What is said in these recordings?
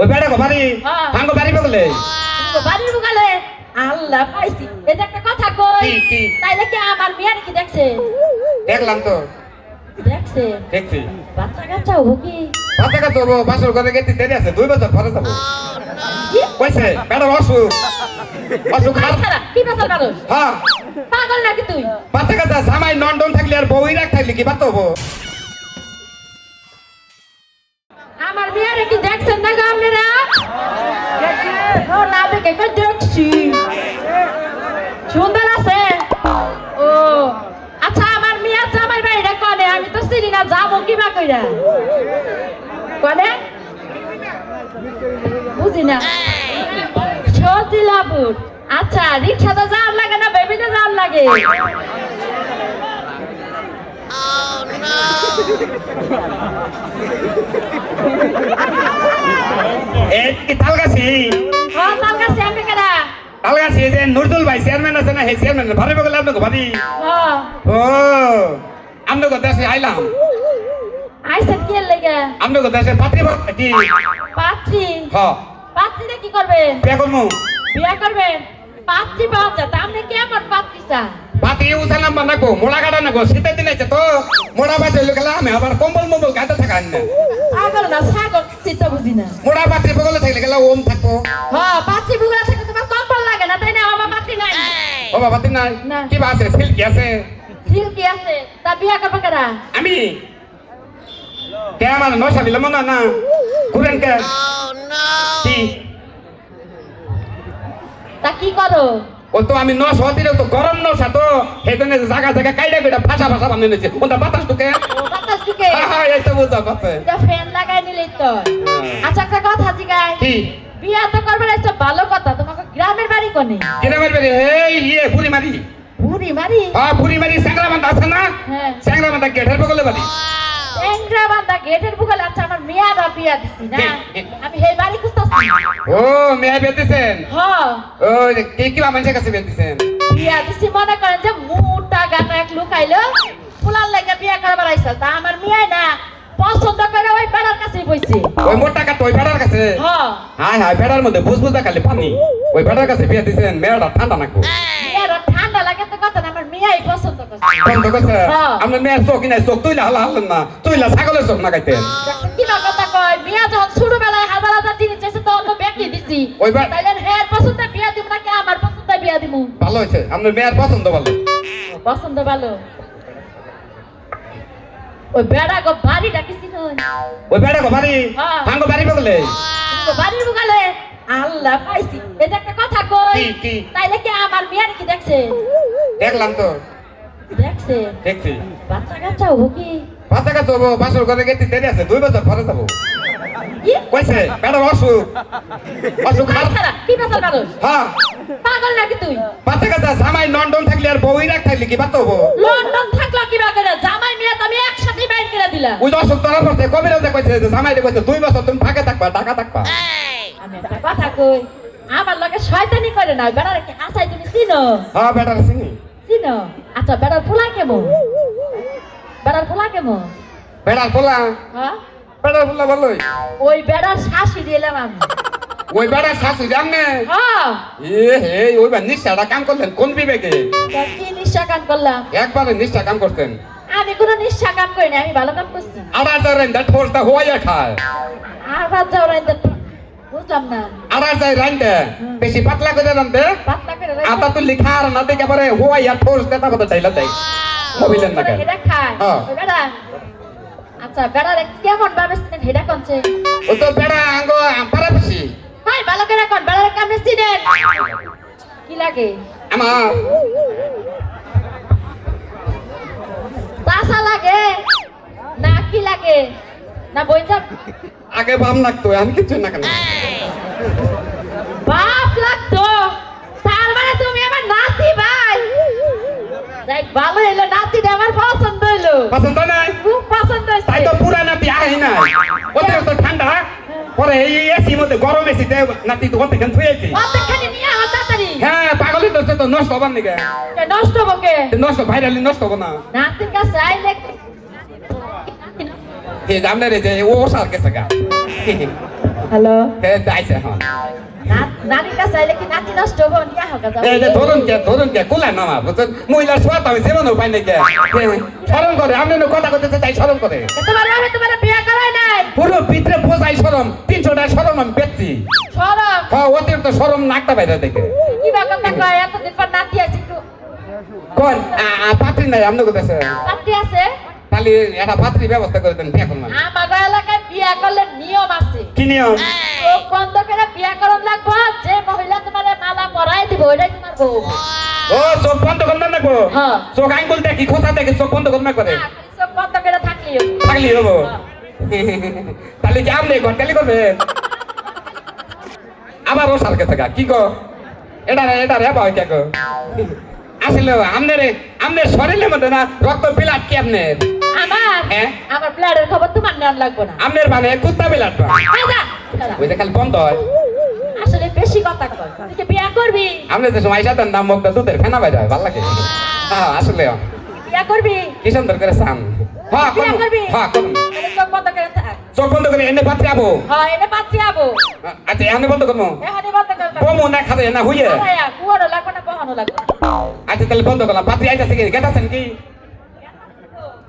ওই বেড়া গো বাড়ি। হ্যাঁ। ভাঙ্গো বাড়ি বগলে। বাড়ির বুকালে আল্লাহ পাইছি। এই একটা কথা কই? তাইলে কি আমার মেয়ের কি দেখছে? দেখলাম তো। দেখছে? দেখছি। বাচ্চা কাচ্চা হব কি? বাচ্চা কাছে হব বাসর ঘরে গেতে দেরি আছে দুই বছর পরে যাব। কইছে বেড়ার অসুখ। অসুখ কি বাচ্চার মানুষ? হ্যাঁ। পাগল নাকি তুই? বাচ্চা কাছে জামাই নন্ডন থাকলে আর বউই রাখ থাকলে কি বাচ্চা হব আমার মেয়ের কি দেখছেন না গো আপনারা কই দেখছি? সুন্দর আছে ও আচ্ছা আমার মেয়ে জামাই বাড়িটা কনে? আমি তো চিনি না যাব কিবা কইরা। কনে? বুঝি না। সজিলাপুর আচ্ছা রিক্সাতে যাওয়ার লাগে না বেবিতে যাওয়ার লাগে? এই কি তালগাছি? হ্যাঁ তার কাছে আমি কেনা তালগাছি এই যে নুরদুল ভাই চেয়ারম্যান আছে না সেই চেয়ারম্যান ভারে বগলে আপনাকে ভাবি হ্যাঁ। ও আপনাকে দেশে আইলাম। আইসেন কি লেগে? আপনাকে দেশে পাত্রী কি? পাত্রী? হ পাত্রীটা কি করবে? বিয়া করব বিয়া করবেন পাত্রী পাওয়া যায়। আপনি কেমন পাত্রী চান পাতি উসালাম বানাকো মোড়া কাটা নাকো শীতের দিন আছে তো মোড়া বাতি হইল গেলে আমি আবার কম্বল মম্বল গাতে থাকা পাগল না ছাগল চিন্তা বুঝি না। মোড়া পাত্রী বগলে থাকলে গেলে ওম থাকব। হ্যাঁ পাত্রী বুগলা থেকে তোমার কম্পল লাগে না তাই না? আমার পাত্রী নাই। ও বাবা তিন নাই। না। কি বা আছে? সিল্কি আছে? সিল্কি আছে। তা বিয়া করবে কেনা আমি? কে আমার নশা দিলাম না না? ঘুরেন কে? কি? তা কি করো? ও তো আমি নশ গরম নশা তো সেই জন্য জায়গা জায়গা কাইডা কাইডা ফাঁসা ফাঁসা বানিয়ে নিয়েছে ওটা বাতাস ঢুকে? বাতাস ঢুকে বুঝা কথা এটা ফ্যান লাগাই নিলেই তো। আচ্ছা একটা কথা জিগাই। কি? বিয়া তো করবে না ভালো কথা। তোমাকে গ্রামের বাড়ি কোনে? কিনে মারবে রে এই ইয়ে বুড়ি মারি বুড়ি মারি হ্যাঁ বুড়ি মারি স্যাংরা বান্ধা আছে না? হ্যাঁ। স্যাংরা বান্ধা গেটের বগলে বাড়ি। এংরা বান্দা গেটের বুকালে আচ্ছা আমার মেয়ারা বিয়া দিছি না? আমি সেই বাড়ি খুঁজতেছি। ও মেয়ে বেঁধেছেন হ। ও কে কি মানুষের কাছে বেঁধেছেন বিয়া দিছি মনে করেন যে মোটা গাটা এক লুকাইলো। ফুলার লাগে বিয়া করবার আইসা তা আমার মেয়ে না পছন্দ করে ওই বেড়ার কাছেই বইছে। ওই মোট তো ওই বেড়ার কাছে? হ। হাই হাই বেড়ার মধ্যে বুঝ বুঝা খালি পানি। ওই বেড়ার কাছে বিয়ে দিছেন মেয়েটা ঠান্ডা নাকো মেয়ের ঠান্ডা লাগে তো কথা না আমার মেয়েই পছন্দ করছে। বন্ধ করছে? হ্যাঁ। আপনার মেয়ের চোখ নাই? চোখ তুইলা হালা হালেন না তুইলা ছাগলের চোখ না দেখছ কিবা কথা কয়? বিয়া যখন ছোটবেলায় হাজার হাজার জিনিস চাইছে তখন তো বেঁকি দিছি। ওই তাইলে হ্যাঁ পছন্দ বিয়া দিব নাকি আমার পছন্দ বিয়া দিব ভালো হয়েছে আপনার মেয়ের পছন্দ ভালো। পছন্দ ভালো। ওই বেড়া গো বাড়িটা কিছু নয় ওই বেড়া গো বাড়ি? হ্যাঁ। বাড়ি বগলে। বাড়ির বুকালে আল্লাহ পাইছি। এই একটা কথা কই? তাইলে কি আমার মেয়ের কি দেখছে? দেখলাম তো। দেখছে? দেখছি। বাচ্চা কাচ্চা ও কি? বাচ্চা কাছে হব বাসর ঘরে গেতে দেরি আছে দুই বছর পরে যাব কি কইছে বেড়ার অসুখ। অসুখ কি হ্যাঁ। পাগল নাকি তুই? বাচ্চা কাছে জামাই নন্ডন থাকলে আর বউই রাখ থাকলে কি হব লন্ডন থাকল করে? জামাই মেয়ে আমি একসাথে বাইর করে দিলাম ওই অসুখ ধরা পড়ছে কবিরাজে কইছে জামাই রে কইছে দুই বছর তুমি ফাঁকে থাকবা টাকা থাকবা। আমি একটা কথা কই আমার লগে শয়তানি করে না বেড়ার কি আসাই তুমি চিনো? হ্যাঁ বেটার চিনি। চিনো? আচ্ছা বেড়ার পোলা কেমন? বেড়ার পোলা কেমন? বেড়ার পোলা হ্যাঁ? বেড়ার পোলা ভালোই ওই বেড়ার শাশুড়ি এলাম আমি। ওই বেড়ার শাশু জানে হ্যাঁ। এ হে ওই বার নিশ্চয়টা কাম করলেন কোন বিবেকে? কি নিঃস্বা কাম করলাম? একবারে নিশ্চয় কাম করতেন। আমি কোনো নিঃস্বা কাম করি না আমি ভালো কাম করছি। আড়াই যায় রান্দা ঠোরটা হওয়াই খায়। আর বাদ যাও রাইতে বুঝলাম না। আড়াই যায় রান্দে বেশি পাতলা করে রান্দে পাতলা করে আতা তো লিখা আর না দেখে পরে হওয়াই আর ঠোর দেতা কথা চাইলা দেয় না কেন? এটা খায়। হ্যাঁ। বেড়া। আচ্ছা বেড়ারে কেমন ভাবে হেডা কনছে? ও তো বেড়া আঙ্গ পারা বেশি। হাই ভালো করে কোন? কেমনে চিনেন? কি লাগে? আমার। লাগে। না কি লাগে? না বইটা? আগে বাম লাগতো আমি কিছু না কেন বাপ লাগতো তার মানে তুমি আমার নাতি ভাই যাই ভালো হইল নাতিটা আমার পছন্দ নাই পছন্দ তাই তো পুরা নাতি আহে নাই ওদের তো ঠান্ডা পরে এই এসি মধ্যে গরম এসি এসিতে নাতি তো ওতে কেন থুয়েছি অতখানি নিয়ে আমার তাড়াতাড়ি হ্যাঁ পাগলের তো তো নষ্ট হবার নাকি নষ্ট বকে নষ্ট ভাইরালি নষ্ট হব না নাতির কাছে আইলে এই জানলে রে যে ও সার গেছে গা হ্যালো হে আইছে হ্যাঁ মহিলার সোয়াত আমি সেমন উপায় নেই কে। স্মরণ করে আপনি কথা করতেছে তাই স্মরণ করে। পুরো ভিতরে বোঝাই সরম তিনশো টাকা সরম আমি সরম হ্যাঁ অতিরিক্ত সরম নাকটা বাইরে দেখে কোন? পাত্রী নাই আপনি কোথাছে নাতি আছে? তাহলে একটা পাত্রী ব্যবস্থা করে দেন বিয়ে করলাম। আমার এলাকায় বিয়ে করলে নিয়ম আছে। কি নিয়ম? চোখ বন্ধ করে বিয়ে করন লাগবো যে মহিলা তোমার মালা পরাই দিব ওইটাই তোমার বউ। ও চোখ বন্ধ করবেন না গো হ্যাঁ। চোখ আঙ্গুল দেখি খোসা দেখি চোখ বন্ধ করবে করে চোখ বন্ধ করে থাকলেই হবে। থাকলি হব। তাহলে কি আপনি ঘটকালি করবে আবার ও সালকে থাকা কি গো? এটা এটা রে বাবা কে গো? আসলে আমনের আমনের শরীরের মধ্যে না রক্ত বিলাট কি আপনার? আমার? আমার ব্লাডের খবর তোমার নেওয়ার লাগবে না। মানে কুত্তা। ওই খালি বন্ধ হয়। আসলে বেশি কথা কয়। তুই কি করবি? আপনি যে সময় সাথে নাম মুখটা দুধের ফেনা বাইরে হয় ভালো লাগে। হ্যাঁ আসলে বিয়ে করবি? কি সুন্দর করে চান হ্যাঁ করবি। হ্যাঁ করুন চোখ বন্ধ করে থাক। চোখ বন্ধ করে এনে পাত্রে আবো। হ্যাঁ এনে পাচ্ছি আবো। আচ্ছা এনে বন্ধ করব। এখানে বন্ধ করে থাক। বমু না খাবে না হইয়ে। কুয়ারও লাগবে না বহানো লাগবে আচ্ছা তাহলে বন্ধ করলাম। পাত্রী আইতাছে কি? গেতাছেন কি?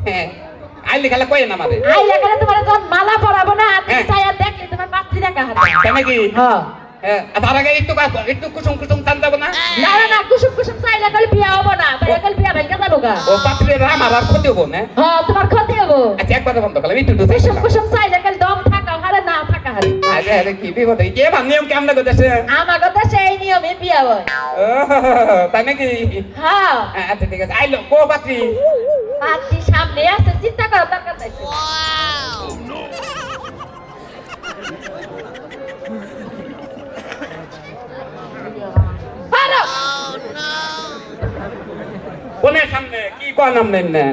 হ্যাঁ। আইলি খালে কই না আমাদের আই এখানে তোমার যখন মালা পরাবো না তুমি হ্যাঁ। চাইয়া দেখলে তোমার পাত্রী দেখা হবে তাই নাকি? হ্যাঁ। হ্যাঁ। তার আগে একটু একটু কুসুম কুসুম চান যাব না? না না কুসুম কুসুম চাইলে কাল বিয়া হব না কাল বিয়া ভেঙে যাব গা। ও পাত্রীর আমার আর ক্ষতি হব না? হ্যাঁ তোমার ক্ষতি হব। আচ্ছা একবার বন্ধ করলাম একটু একটু কুসুম কুসুম চাইলে কাল দম থাকা হারে না থাকা হারে। আরে আরে কি বিপদ কে ভাব নিয়ম কেমন করতেছে আমার কথা সেই নিয়মে বিয়া হয়। তাই নাকি? হ্যাঁ। আচ্ছা ঠিক আছে আইলো কো পাত্রী পাত্রী সামনে আছে চিন্তা করো দরকার নাই। কোনের সামনে? কি কর নাম নেন না?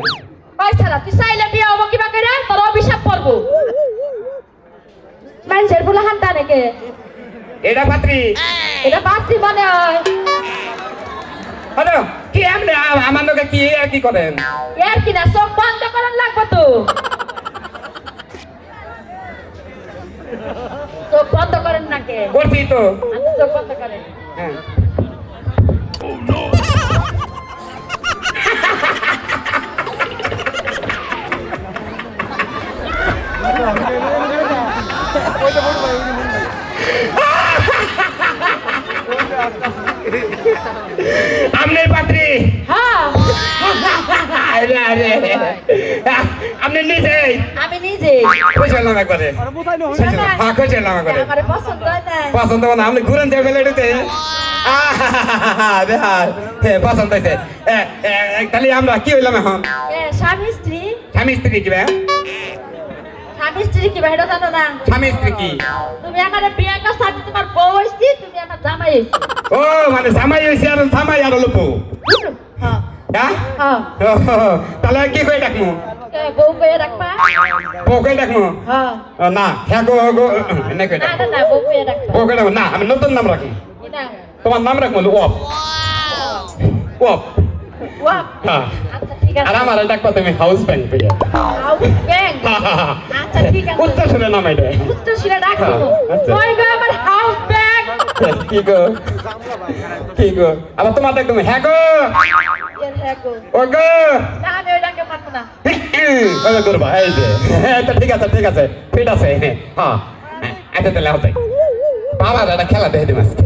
পয়সা তুই চাইলে বিয়া হব কিবা করে? তোর অভিশাপ পড়ব। মানুষের বলে হান্তা নাকি? এটা পাত্রী। এটা পাত্রী মনে হয়। হ্যালো কি আপনি আমার লোকে কি আর কি করেন এর কিনা চোখ বন্ধ করার লাগবে তো? চোখ বন্ধ করেন নাকি করছি তো। চোখ বন্ধ করেন। হ্যাঁ। আরে। আপনি নিজে আমি নিজে কইছিলাম একবারে? হ্যাঁ কইছিলাম একবারে আমার পছন্দ হয় না। পছন্দ মানে আপনি ঘুরেন যাবে লেডিতে হ্যাঁ পছন্দ হয়েছে। তাহলে আমরা কি হইলাম এখন? স্বামী স্ত্রী। স্বামী স্ত্রী কি ভাই স্বামী স্ত্রী কি বাইরে জানো না? স্বামী স্ত্রী কি? তুমি আমার বিয়ে করছ আমি তোমার বউ হইছি তুমি আমার জামাই হইছি। ও মানে জামাই হয়েছে আর জামাই আর লপু হ্যাঁ? ও, তাহলে কি কই ডাকমু? বউ কয়ে রাখবা বউ কই ডাকমু? না হ্যাঁ গো গো এনে কই ডাকমু। না না বউ কয়ে রাখবা বউ কই ডাকমু না আমি নতুন নাম রাখমু। তোমার নাম রাখমু ওপ ওপ হ্যাঁ। আচ্ছা আর আমার ডাকবা তুমি হাউস ব্যাংক পেয়ে হাউস ব্যাংক আচ্ছা ঠিক আছে। উচ্চ সুরে নাম এটা। উচ্চ শিরা ডাকবো হ্যাঁ, আচ্ছা। গো আমার হাউস ব্যাংক কি গো? কি গো? আবার তোমার দেখো হ্যাঁ গো। এর হ্যাঁ গো ও গো না আমি ওইটাকে পারব না ওই করবা এই যে হ্যাঁ তো ঠিক আছে ঠিক আছে ঠিক আছে হ্যাঁ হ্যাঁ আচ্ছা তাহলে হতে বাবা দাদা খেলা দেখে দিম আজকে